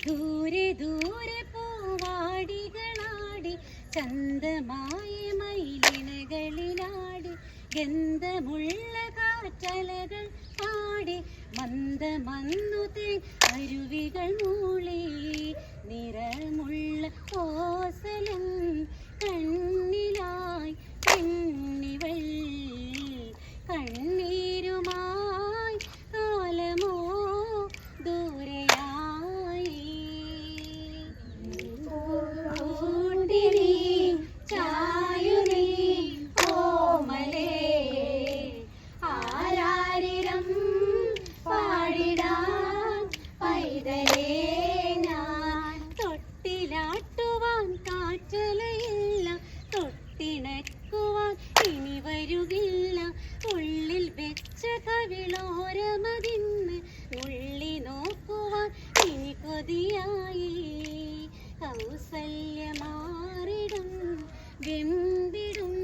ദൂരെ ദൂരെ പൂവാടികളാടി ചന്തമായ മയിലിനകളിലാടി ഗന്ധമുള്ള കാറ്റലകൾ പാടി മന്ദമന്നു തേ അരുവികൾ മൂളി നിറമുള്ള ഓസലം തൊട്ടിലാട്ടുവാൻ കാറ്റലയില്ല തൊട്ടിണക്കുവാൻ ഇനി വരുകില്ല. ഉള്ളിൽ വെച്ച കവിളോരമതിന്ന് ഉള്ളി നോക്കുവാൻ ഇനി കൊതിയായി. കൗസല്യമാറിടും വെമ്പിടും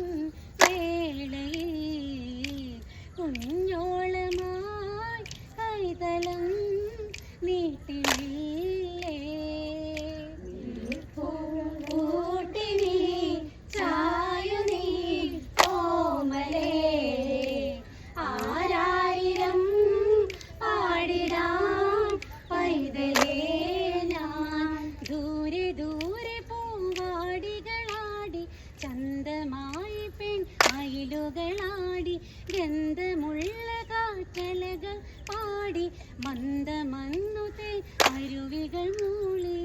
ചാടി മന്ദമന്നുതേ അരുവികൾ മൂളി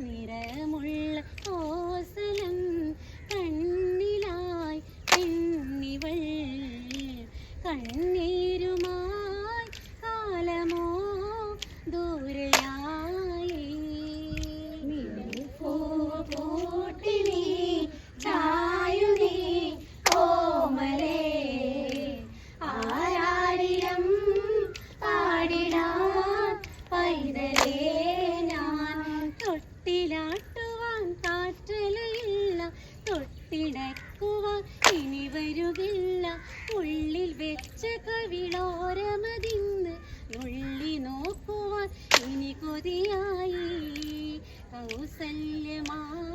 നിറമുള്ള ഓസലം കണ്ണിലായി പെണ്ണിവൾ കണ്ണീ ഇനി വരുകില്ല. ഉള്ളിൽ വെച്ച കവിളോരമതിന്ന് ഉള്ളി നോക്കുവാൻ ഇനി കൊതിയായി. കൗസല്യമാ